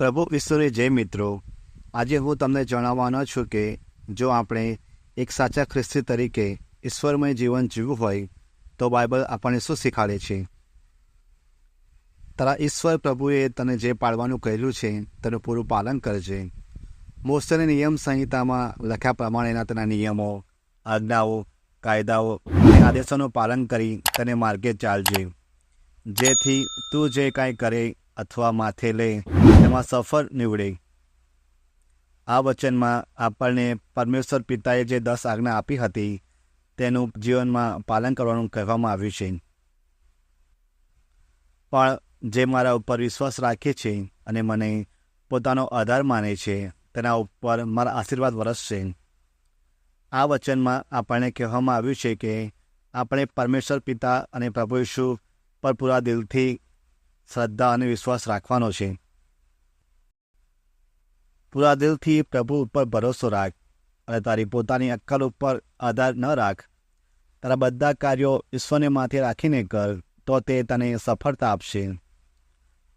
પ્રભુ ઈશ્વરે જય મિત્રો, આજે હું તમને જણાવવાનો છું કે જો આપણે એક સાચા ખ્રિસ્તી તરીકે ઈશ્વરમય જીવન જીવવું હોય, તો બાઇબલ આપણને શું શીખાડે છે? તારા ઈશ્વર પ્રભુએ તને જે પાળવાનું કહેલું છે, તેનું પૂરું પાલન કરજે. મોસ્ટની નિયમ સંહિતામાં લખ્યા પ્રમાણેના તેના નિયમો, આજ્ઞાઓ, કાયદાઓ અને આદેશોનું પાલન કરી તને માર્ગે ચાલજે. જેથી તું જે કાંઈ કરે અથવા માથે લે તેમાં સફળ નીવડે. આ વચનમાં આપણને પરમેશ્વર પિતાએ જે દસ આજ્ઞા આપી હતી, તેનું જીવનમાં પાલન કરવાનું કહેવામાં આવ્યું છે. પણ જે મારા ઉપર વિશ્વાસ રાખે છે અને મને પોતાનો આધાર માને છે, તેના ઉપર મારા આશીર્વાદ વરસશે આ વચનમાં આપણને કહેવામાં આવ્યું છે કે આપણે પરમેશ્વર પિતા અને પ્રભુ યશુ પર પૂરા દિલથી શ્રદ્ધા અને વિશ્વાસ રાખવાનો છે. પૂરા દિલથી પ્રભુ ઉપર ભરોસો રાખ અને તારી પોતાની અક્કલ ઉપર આધાર ન રાખ. તારા બધા કાર્યો ઈશ્વરને માથે રાખીને કર, તો તે તને સફળતા આપશે.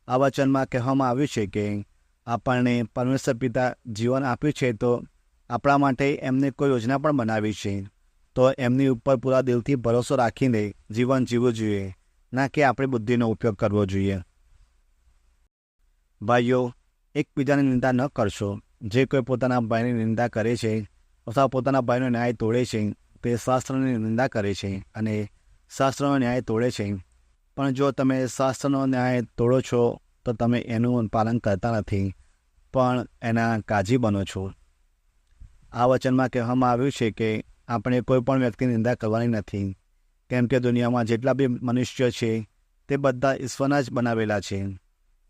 આ વચનમાં કહેવામાં આવ્યું છે કે, આપણને પરમેશ્વર પિતા જીવન આપ્યું છે તો આપણા માટે એમને કોઈ યોજના પણ બનાવી છે. તો એમની ઉપર પૂરા દિલથી ભરોસો રાખીને જીવન જીવવું જોઈએ. ના કે આપણે બુદ્ધિનો ઉપયોગ કરવો જોઈએ. ભાઈઓ, એકબીજાની નિંદા ન કરશો. જે કોઈ પોતાના ભાઈની નિંદા કરે છે, અથવા પોતાના ભાઈનો ન્યાય તોડે છે, તે શાસ્ત્રની નિંદા કરે છે અને શાસ્ત્રનો ન્યાય તોડે છે. પણ જો તમે શાસ્ત્રનો ન્યાય તોડો છો, તો તમે એનું પાલન કરતા નથી, પણ એના કાજી બનો છો. આ વચનમાં કહેવામાં આવ્યું છે કે, આપણે કોઈ પણ વ્યક્તિની નિંદા કરવાની નથી. કેમ કે દુનિયામાં જેટલા બી મનુષ્ય છે, તે બધા ઈશ્વરના જ બનાવેલા છે.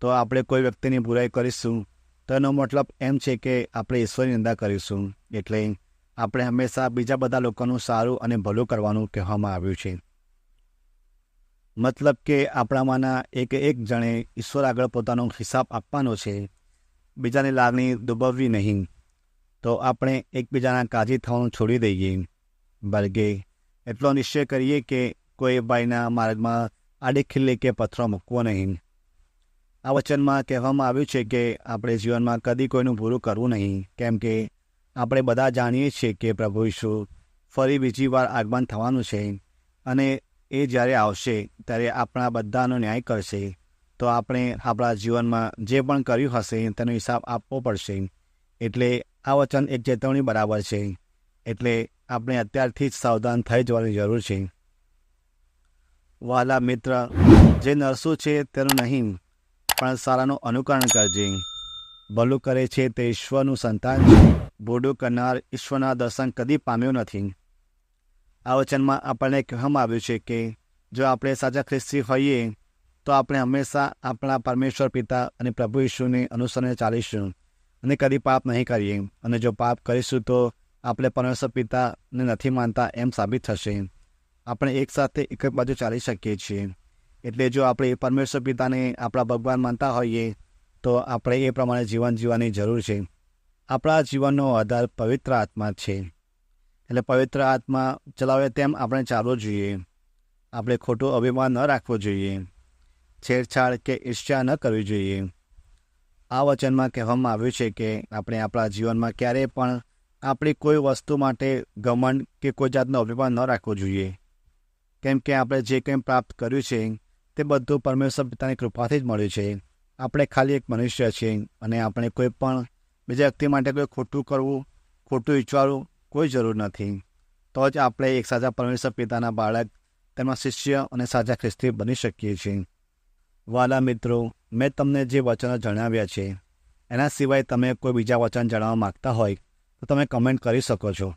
તો આપણે કોઈ વ્યક્તિની બુરાઈ કરીશું, તો એનો મતલબ એમ છે કે આપણે ઈશ્વરની નિંદા કરીશું. એટલે આપણે હંમેશા બીજા બધા લોકોનું સારું અને ભલું કરવાનું કહેવામાં આવ્યું છે. મતલબ કે આપણામાંના એક એક જણે ઈશ્વર આગળ પોતાનો હિસાબ આપવાનો છે, બીજાની લાગણી દુબવવી નહીં. તો આપણે એકબીજાના કાજી થવાનું છોડી દઈએ. બલકે એટલો નિશ્ચય કરીએ કે કોઈ ભાઈના માર્ગમાં આડી ખીલ્લી કે પથ્થરો મૂકવો નહીં. આ વચનમાં કહેવામાં આવ્યું છે કે આપણે જીવનમાં કદી કોઈનું ભૂલું કરવું નહીં. કેમ કે આપણે બધા જાણીએ છીએ કે પ્રભુ ઈશુ ફરી બીજી વાર આગમન થવાનું છે અને એ જ્યારે આવશે ત્યારે આપણા બધાનો ન્યાય કરશે. તો આપણે આપણા જીવનમાં જે પણ કર્યું હશે તેનો હિસાબ આપવો પડશે. એટલે આ વચન એક ચેતવણી બરાબર છે. એટલે આપણે અત્યારથી જ સાવધાન થઈ જવાની જરૂર છે. વાલા મિત્ર, જે નરસું છે તેનું નહીં, પણ સારાનું અનુકરણ કરજે. ભલું કરે છે તે ઈશ્વરનું સંતાન છે. ભોડું કરનાર ઈશ્વરના દર્શન કદી પામ્યો નથી. આ વચનમાં આપણને કહેવામાં આવ્યું છે કે, જો આપણે સાચા ખ્રિસ્તી હોઈએ, તો આપણે હંમેશા આપણા પરમેશ્વર પિતા અને પ્રભુ ઈશ્વરને અનુસરણે ચાલીશું અને કદી પાપ નહીં કરીએ. અને જો પાપ કરીશું તો આપણે પરમેશ્વર પિતાને નથી માનતા એમ સાબિત થશે. આપણે એકસાથે એક જ બાજુ ચાલી શકીએ છીએ. એટલે જો આપણે પરમેશ્વર પિતાને આપણા ભગવાન માનતા હોઈએ, તો આપણે એ પ્રમાણે જીવન જીવવાની જરૂર છે. આપણા જીવનનો આધાર પવિત્ર આત્મા છે. એટલે પવિત્ર આત્મા ચલાવે તેમ આપણે ચાલવું જોઈએ. આપણે ખોટું અભિમાન ન રાખવું જોઈએ. છેડછાડ કે ઈર્ષ્યા ન કરવી જોઈએ. આ વચનમાં કહેવામાં આવ્યું છે કે આપણે આપણા જીવનમાં ક્યારેય પણ આપણી કોઈ વસ્તુ માટે ગમન કે કોઈ જાતનો અભિમાન ન રાખવો જોઈએ. કેમ કે આપણે જે કંઈ પ્રાપ્ત કર્યું છે, તે બધું પરમેશ્વર પિતાની કૃપાથી જ મળ્યું છે. આપણે ખાલી એક મનુષ્ય છીએ અને આપણે કોઈ પણ બીજા વ્યક્તિ માટે કોઈ ખોટું કરવું, ખોટું વિચારવું કોઈ જરૂર નથી. તો જ આપણે એક સાચા પરમેશ્વર પિતાના બાળક, તેમના શિષ્ય અને સાચા ખ્રિસ્તી બની શકીએ છીએ. વાલા મિત્રો, મેં તમને જે વચનો જણાવ્યા છે, એના સિવાય તમે કોઈ બીજા વચન જણાવવા માગતા હોય તો તમે કમેન્ટ કરી શકો છો.